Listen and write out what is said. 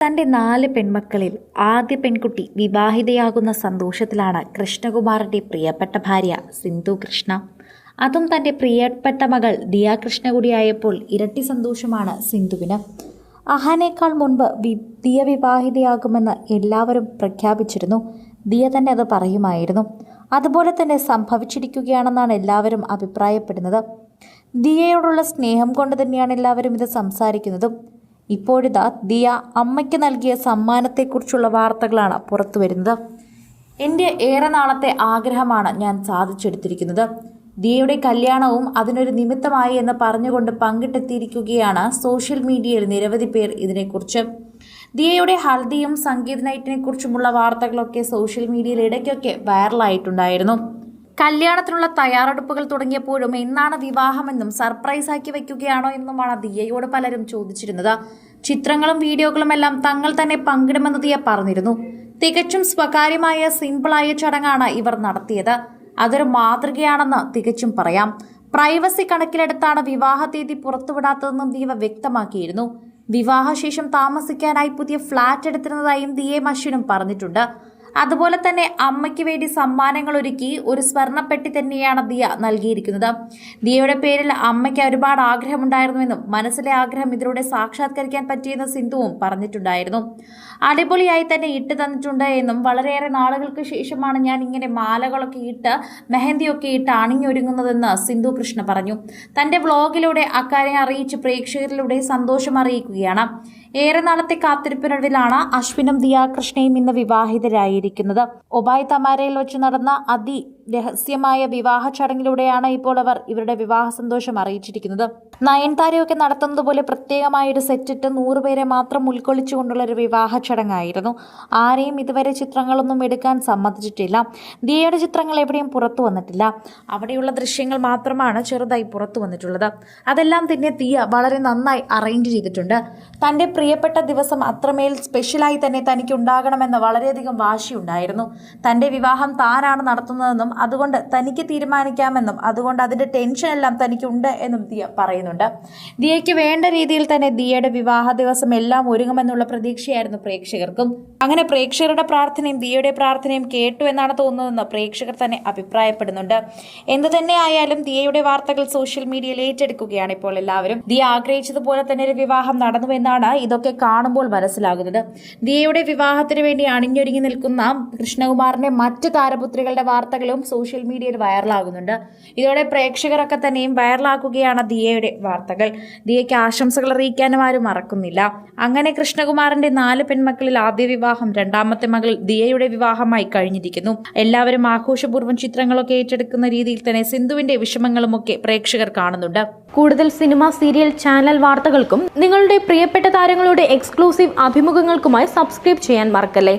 തന്റെ നാല് പെൺമക്കളിൽ ആദ്യ പെൺകുട്ടി വിവാഹിതയാകുന്ന സന്തോഷത്തിലാണ് കൃഷ്ണകുമാറിന്റെ പ്രിയപ്പെട്ട ഭാര്യ സിന്ധു കൃഷ്ണ. അതും തന്റെ പ്രിയപ്പെട്ട മകൾ ദിയ കൃഷ്ണ കൂടിയായപ്പോൾ ഇരട്ടി സന്തോഷമാണ് സിന്ധുവിന്. അഹാനേക്കാൾ മുൻപ് വി ദിയ വിവാഹിതയാകുമെന്ന് എല്ലാവരും പ്രഖ്യാപിച്ചിരുന്നു. ദിയ തന്നെ അത് പറയുമായിരുന്നു. അതുപോലെ തന്നെ സംഭവിച്ചിരിക്കുകയാണെന്നാണ് എല്ലാവരും അഭിപ്രായപ്പെടുന്നത്. ദിയയോടുള്ള സ്നേഹം കൊണ്ട് തന്നെയാണ് എല്ലാവരും ഇത് സംസാരിക്കുന്നതും. ഇപ്പോഴിതാ ദിയ അമ്മയ്ക്ക് നൽകിയ സമ്മാനത്തെക്കുറിച്ചുള്ള വാർത്തകളാണ് പുറത്തു വരുന്നത് എന്റെ ഏറെ നാളത്തെ ആഗ്രഹമാണ് ഞാൻ സാധിച്ചെടുത്തിരിക്കുന്നത്. ദിയയുടെ കല്യാണവും അതിനൊരു നിമിത്തമായി എന്ന് പറഞ്ഞുകൊണ്ട് പങ്കിട്ടെത്തിയിരിക്കുകയാണ് സോഷ്യൽ മീഡിയയിൽ നിരവധി പേർ ഇതിനെക്കുറിച്ച്. ദിയയുടെ ഹൽദിയും സംഗീത നൈറ്റിനെക്കുറിച്ചുമുള്ള വാർത്തകളൊക്കെ സോഷ്യൽ മീഡിയയിൽ ഇടയ്ക്കൊക്കെ വൈറലായിട്ടുണ്ടായിരുന്നു. കല്യാണത്തിനുള്ള തയ്യാറെടുപ്പുകൾ തുടങ്ങിയപ്പോഴും എന്നാണ് വിവാഹമെന്നും സർപ്രൈസ് ആക്കി വെക്കുകയാണോ എന്നുമാണ് ദിയയോട് പലരും ചോദിച്ചിരുന്നത്. ചിത്രങ്ങളും വീഡിയോകളും എല്ലാം തങ്ങൾ തന്നെ പങ്കിടുമെന്ന് ദിയ പറഞ്ഞിരുന്നു. തികച്ചും സ്വകാര്യമായ സിമ്പിളായ ചടങ്ങാണ് ഇവർ നടത്തിയത്. അതൊരു മാതൃകയാണെന്ന് തികച്ചും പറയാം. പ്രൈവസി കണക്കിലെടുത്താണ് വിവാഹ തീയതി പുറത്തുവിടാത്തതെന്നും ദീപ വ്യക്തമാക്കിയിരുന്നു. വിവാഹശേഷം താമസിക്കാനായി പുതിയ ഫ്ളാറ്റ് എടുത്തിരുന്നതായും ദിയെ മഷീനും പറഞ്ഞിട്ടുണ്ട്. അതുപോലെ തന്നെ അമ്മയ്ക്ക് വേണ്ടി സമ്മാനങ്ങൾ ഒരുക്കി ഒരു സ്വർണപ്പെട്ടി തന്നെയാണ് ദിയ നൽകിയിരിക്കുന്നത്. ദിയയുടെ പേരിൽ അമ്മയ്ക്ക് ഒരുപാട് ആഗ്രഹമുണ്ടായിരുന്നുവെന്നും മനസ്സിലെ ആഗ്രഹം ഇതിലൂടെ സാക്ഷാത്കരിക്കാൻ പറ്റിയെന്ന് സിന്ധുവും പറഞ്ഞിട്ടുണ്ടായിരുന്നു. അടിപൊളിയായി തന്നെ ഇട്ട് തന്നിട്ടുണ്ട് എന്നും വളരെയേറെ നാളുകൾക്ക് ശേഷമാണ് ഞാൻ ഇങ്ങനെ മാലകളൊക്കെ ഇട്ട് മെഹന്തിയൊക്കെ ഇട്ട് അണിഞ്ഞൊരുങ്ങുന്നതെന്ന് സിന്ധു കൃഷ്ണ പറഞ്ഞു. തന്റെ വ്ളോഗിലൂടെ അക്കാര്യം അറിയിച്ച് പ്രേക്ഷകരിലൂടെ സന്തോഷം അറിയിക്കുകയാണ്. ഏറെ നാളത്തെ കാത്തിരിപ്പിനൊടുവിലാണ് അശ്വിനും ദിയാകൃഷ്ണയും ഇന്ന് വിവാഹിതരായിരിക്കുന്നത്. ഒബായ് തമാരയിൽ വെച്ച് നടന്ന അതി രഹസ്യമായ വിവാഹ ചടങ്ങിലൂടെയാണ് ഇപ്പോൾ അവർ ഇവരുടെ വിവാഹ സന്തോഷം അറിയിച്ചിരിക്കുന്നത്. നയൻതാരയൊക്കെ നടത്തുന്നത് പോലെ പ്രത്യേകമായ ഒരു സെറ്റിട്ട് നൂറുപേരെ മാത്രം ഉൾക്കൊള്ളിച്ചുകൊണ്ടുള്ള ഒരു വിവാഹ ചടങ്ങായിരുന്നു. ആരെയും ഇതുവരെ ചിത്രങ്ങളൊന്നും എടുക്കാൻ സമ്മതിച്ചിട്ടില്ല. ദിയയുടെ ചിത്രങ്ങൾ എവിടെയും പുറത്തു വന്നിട്ടില്ല. അവിടെയുള്ള ദൃശ്യങ്ങൾ മാത്രമാണ് ചെറുതായി പുറത്തു വന്നിട്ടുള്ളത്. അതെല്ലാം തന്നെ ദിയ വളരെ നന്നായി അറേഞ്ച് ചെയ്തിട്ടുണ്ട്. തന്റെ പ്രിയപ്പെട്ട ദിവസം അത്രമേൽ സ്പെഷ്യലായി തന്നെ തനിക്ക് ഉണ്ടാകണമെന്ന് വളരെയധികം വാശിയുണ്ടായിരുന്നു. തന്റെ വിവാഹം താനാണ് നടത്തുന്നതെന്നും അതുകൊണ്ട് തനിക്ക് തീരുമാനിക്കാമെന്നും അതുകൊണ്ട് അതിന്റെ ടെൻഷൻ എല്ലാം തനിക്കുണ്ട് എന്നും ദിയ പറയുന്നുണ്ട്. ദിയയ്ക്ക് വേണ്ട രീതിയിൽ തന്നെ ദിയയുടെ വിവാഹ ദിവസം എല്ലാം ഒരുങ്ങുമെന്നുള്ള പ്രതീക്ഷയായിരുന്നു പ്രേക്ഷകർക്കും. അങ്ങനെ പ്രേക്ഷകരുടെ പ്രാർത്ഥനയും ദിയയുടെ പ്രാർത്ഥനയും കേട്ടു എന്നാണ് തോന്നുന്നതെന്ന് പ്രേക്ഷകർ തന്നെ അഭിപ്രായപ്പെടുന്നുണ്ട്. എന്തു തന്നെ ആയാലും ദിയയുടെ വാർത്തകൾ സോഷ്യൽ മീഡിയയിൽ ഏറ്റെടുക്കുകയാണ് ഇപ്പോൾ എല്ലാവരും. ദിയ ആഗ്രഹിച്ചതുപോലെ തന്നെ ഒരു വിവാഹം നടന്നുവെന്നാണ് ഇതൊക്കെ കാണുമ്പോൾ മനസ്സിലാകുന്നത്. ദിയയുടെ വിവാഹത്തിന് വേണ്ടി അണിഞ്ഞൊരുങ്ങി നിൽക്കുന്ന കൃഷ്ണകുമാറിന്റെ മറ്റ് താരപുത്രികളുടെ വാർത്തകളും സോഷ്യൽ മീഡിയയിൽ വൈറലാകുന്നുണ്ട് ഇതോടെ പ്രേക്ഷകരൊക്കെ തന്നെയും വൈറലാക്കുകയാണ് ദിയയുടെ വാർത്തകൾ. ദിയയ്ക്ക് ആശംസകൾ അറിയിക്കാനും ആരും മറക്കുന്നില്ല. അങ്ങനെ കൃഷ്ണകുമാറിന്റെ നാല് പെൺമക്കളിൽ ആദ്യ വിവാഹം രണ്ടാമത്തെ മകൾ ദിയയുടെ വിവാഹമായി കഴിഞ്ഞിരിക്കുന്നു. എല്ലാവരും ആഘോഷപൂർവം ചിത്രങ്ങളൊക്കെ ഏറ്റെടുക്കുന്ന രീതിയിൽ തന്നെ സിന്ധുവിന്റെ വിഷമങ്ങളുമൊക്കെ പ്രേക്ഷകർ കാണുന്നുണ്ട്. കൂടുതൽ സിനിമ സീരിയൽ ചാനൽ വാർത്തകൾക്കും നിങ്ങളുടെ പ്രിയപ്പെട്ട താരങ്ങളുടെ എക്സ്ക്ലൂസീവ് അഭിമുഖങ്ങൾക്കുമായി സബ്സ്ക്രൈബ് ചെയ്യാൻ മറക്കല്ലേ?